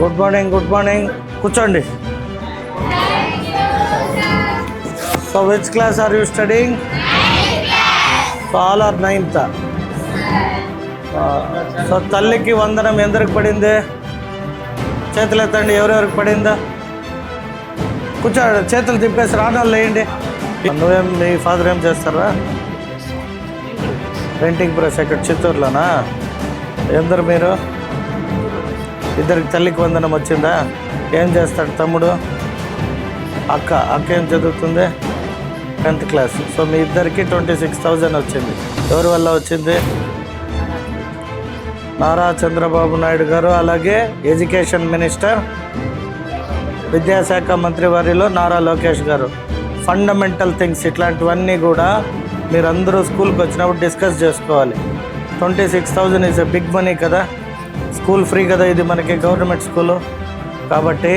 Good morning good morning కూర్చోండి. So which class are you studying so all are ninth so తల్లికి వందనం ఎందరికి పడింది? చేతులు ఎత్తండి ఎవరెవరికి పడిందా? కూర్చోండి చేతులు తిప్పేసి రాణాలు వేయండి నువ్వేం మీ ఫాదర్ ఏం చేస్తారా? ప్రింటింగ్ ప్రెస్ ఇక్కడ చిత్తూరులోనా? ఎందరు మీరు? ఇద్దరికి తల్లికి వందనం వచ్చిందా? ఏం చేస్తాడు తమ్ముడు? అక్క అక్క ఏం చదువుతుంది? Tenth class. సో మీ ఇద్దరికి ట్వంటీ సిక్స్ థౌజండ్ వచ్చింది. ఎవరి వల్ల వచ్చింది? నారా చంద్రబాబు నాయుడు గారు అలాగే ఎడ్యుకేషన్ మినిస్టర్ విద్యాశాఖ మంత్రి వారిలో నారా లోకేష్ గారు. ఫండమెంటల్ థింగ్స్ ఇట్లాంటివన్నీ కూడా మీరందరూ స్కూల్కి వచ్చినప్పుడు డిస్కస్ చేసుకోవాలి. Twenty six thousand is a big money కదా. స్కూల్ ఫ్రీ కదా ఇది మనకి గవర్నమెంట్ స్కూలు. కాబట్టి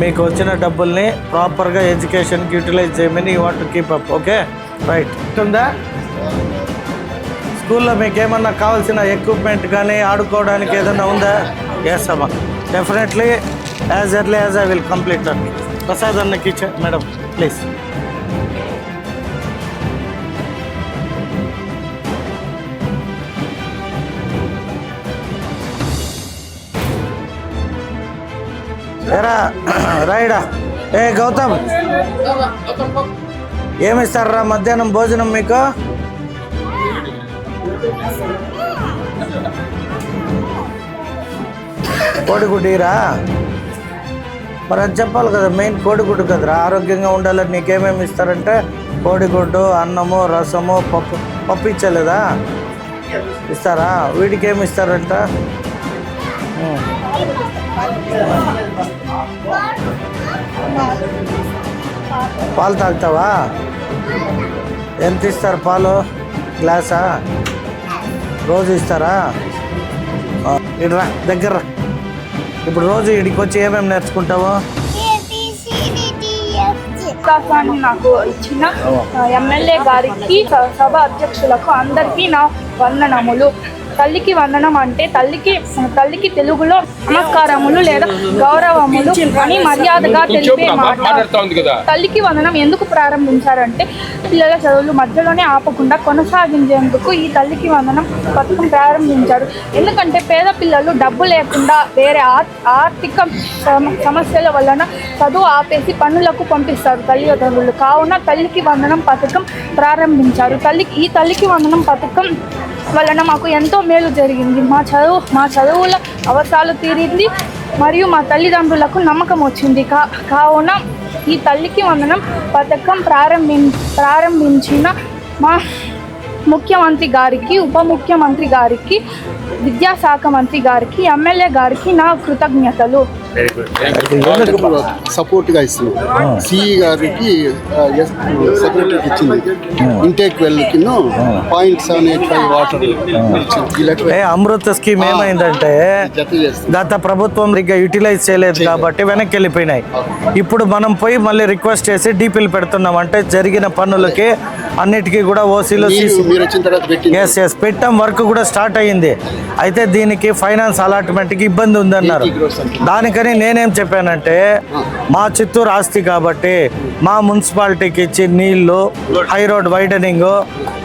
మీకు వచ్చిన డబ్బుల్ని ప్రాపర్గా ఎడ్యుకేషన్కి యూటిలైజ్ చేయమని you want to keep up okay? Right. ఉందా? స్కూల్లో మీకు ఏమన్నా కావాల్సిన ఎక్విప్మెంట్ కానీ ఆడుకోవడానికి ఏదైనా ఉందా? ఎస్ అమ్మా. Definitely as early as I will complete that Prasad అన్నకి ఇచ్చే మేడం ప్లీజ్ ఎరా రాయిడా. ఏ గౌతమ్. ఏమిస్తారా మధ్యాహ్నం భోజనం మీకు? కోడిగుడ్డీరా? మరి అది చెప్పాలి కదా మెయిన్ కోడిగుడ్డు కదరా. ఆరోగ్యంగా ఉండాలని నీకేమేమి ఇస్తారంటే కోడిగుడ్డు అన్నము రసము పప్పు. పప్పు ఇచ్చలేదా? ఇస్తారా? వీడికి ఏమి ఇస్తారంట? పాలు తాగుతావా? ఎంత ఇస్తారు పాలు? గ్లాసా? రోజు ఇస్తారా? ఇడ్రా దగ్గర ఇప్పుడు రోజు ఇడికి వచ్చి ఏమేమి నేర్చుకుంటావు? అవకాశాన్ని నాకు ఇచ్చిన ఎమ్మెల్యే గారికి సభ అధ్యక్షులకు అందరికీ నా వందనములు. తల్లికి వందనం అంటే తల్లికి తల్లికి తెలుగులో నమస్కారములు లేదా గౌరవములు అని మర్యాదగా తెలిపే మాట. తల్లికి వందనం ఎందుకు ప్రారంభించారంటే పిల్లల చదువులు మధ్యలోనే ఆపకుండా కొనసాగించేందుకు ఈ తల్లికి వందనం పథకం ప్రారంభించారు. ఎందుకంటే పేద పిల్లలు డబ్బు లేకుండా వేరే ఆర్- ఆర్థిక సమ- సమస్యల వలన చదువు ఆపేసి పనులకు పంపిస్తారు తల్లిదండ్రులు కావున తల్లికి వందనం పథకం ప్రారంభించారు. తల్లికి ఈ తల్లికి వందనం పథకం వలన మాకు ఎంతో మేలు జరిగింది. మా చదువు మా చదువుల అవసరాలు తీరింది మరియు మా తల్లిదండ్రులకు నమ్మకం వచ్చింది. కా కావున ఈ తల్లికి వందనం పథకం ప్రారంభి ప్రారంభించిన మా ముఖ్యమంత్రి గారికి ఉప ముఖ్యమంత్రి గారికి విద్యాశాఖ మంత్రి గారికి ఎమ్మెల్యే గారికి నా కృతజ్ఞతలు. సపోర్ట్గా ఇస్తున్నాం. సిఈ గారికి సెక్రటరీకి ఇచ్చింది. ఇంటేక్ వెల్ కింద point seven eight five water ఏ అమృత స్కీమ్ ఏమైందంటే జత చేస్తుంది. గత ప్రభుత్వం సరిగ్గా యూటిలైజ్ చేయలేదు కాబట్టి వెనక్కి వెళ్ళిపోయినాయి. ఇప్పుడు మనం పోయి మళ్ళీ రిక్వెస్ట్ చేసి డీపీలు పెడుతున్నాం. అంటే జరిగిన పన్నులకి అన్నిటికీ కూడా ఓసీలో మీరు మీరు వచ్చిన తర్వాత పెట్టింది. ఎస్ ఎస్ పెట్టాం వర్క్ కూడా స్టార్ట్ అయ్యింది. అయితే దీనికి ఫైనాన్స్ అలాట్మెంట్కి ఇబ్బంది ఉందన్నారు. దానికని నేనేం చెప్పానంటే మా చిత్తూరు ఆస్తి కాబట్టి మా మున్సిపాలిటీకి ఇచ్చి నీళ్ళు హై రోడ్ వైడనింగ్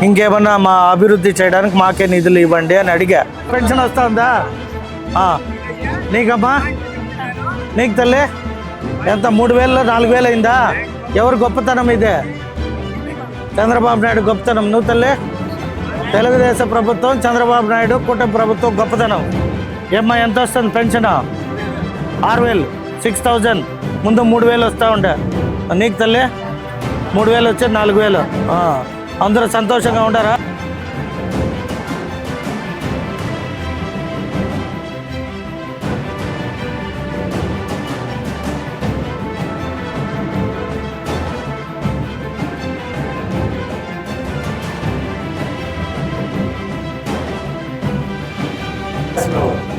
ఇంకేమన్నా మా అభివృద్ధి చేయడానికి మాకే నిధులు ఇవ్వండి అని అడిగా. పెన్షన్ వస్తుందా. నీకమ్మా? నీకు తల్లి? ఎంత? మూడు వేలలో నాలుగు వేలు అయిందా? ఎవరు గొప్పతనం ఇదే? చంద్రబాబు నాయుడు గొప్పతనం. నువ్వు తల్లి? తెలుగుదేశం ప్రభుత్వం చంద్రబాబు నాయుడు కూటమి ప్రభుత్వం గొప్పతనం. ఏమ్మా ఎంత వస్తుంది పెన్షన్? ఆరు వేలు సిక్స్ థౌజండ్ ముందు మూడు వేలు వస్తూ ఉండే. నీకు తల్లి? మూడు వేలు వచ్చి నాలుగు వేలు. అందరూ సంతోషంగా ఉంటారా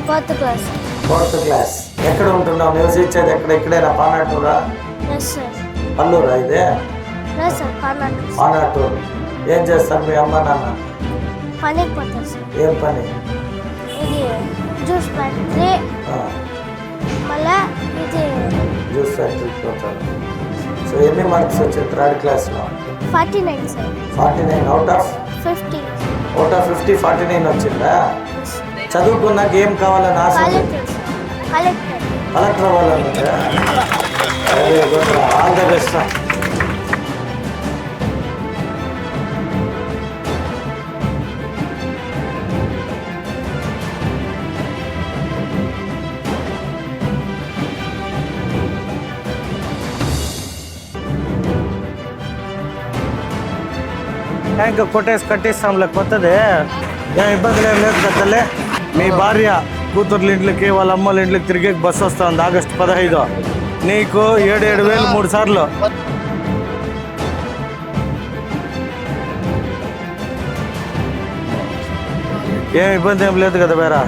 ఫోర్త్ క్లాస్ ఫోర్త్ క్లాస్ ఎక్కడ ఉంటున్నావు? నివసించేది ఎక్కడ? ఎక్కడైనా పానాటూరా పల్లూరా ఇదే? పానాటూరు ఏం చేస్తారు మీ అమ్మ నాన్న? పనికి పోతారు సార్ ఏం పని? ఇది జ్యూస్ ఫ్యాక్టరీ మళ్ళీ మళ్ళా ఇది జ్యూస్ ఫ్యాక్టరీకి పోతారు. సో ఎన్ని మార్క్స్ వచ్చాయి థర్డ్ క్లాస్లో forty nine sir forty nine out of fifty out of fifty forty nine వచ్చిందా చదువుకున్నాక ఏం కావాలని ఆశ ఉంది? కలెక్టర్ సార్ కలెక్టర్ కలెక్టర్ అవ్వాలని ఆల్ ద బెస్ట్ ఇంకా కొట్టేసి కట్టిస్తాంలే కొత్తది ఏం ఇబ్బంది లేదు లేదు కదలే మీ భార్య కూతుర్ల ఇంట్లోకి వాళ్ళ అమ్మల ఇంట్లకి తిరిగే బస్సు వస్తుంది ఆగస్టు పదహైదు. నీకు ఏడు ఏడు వేలు మూడు సార్లు. ఏం ఇబ్బంది ఏం లేదు కదా వేరా